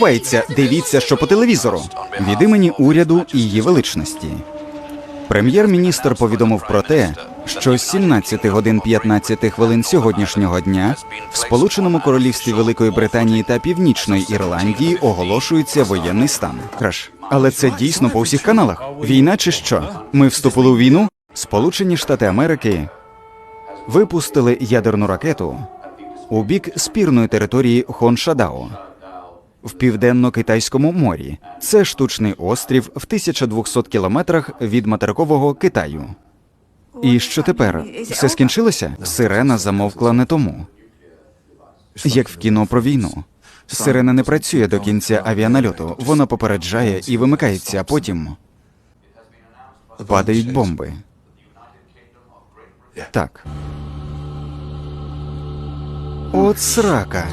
Вається, дивіться, що по телевізору. Від імені уряду і її величності. Прем'єр-міністр повідомив про те, що з 17 годин 15 хвилин сьогоднішнього дня в Сполученому Королівстві Великої Британії та Північної Ірландії оголошується воєнний стан. Краш. Але це дійсно по всіх каналах. Війна чи що? Ми вступили у війну? Сполучені Штати Америки випустили ядерну ракету у бік спірної території Хоншадао в південно-китайському морі. Це штучний острів в 1200 кілометрах від материкового Китаю. І що тепер? Все скінчилося? Сирена замовкла не тому. Як в кіно про війну. Сирена не працює до кінця авіанальоту. Вона попереджає і вимикається, а потім падають бомби. Так. От срака.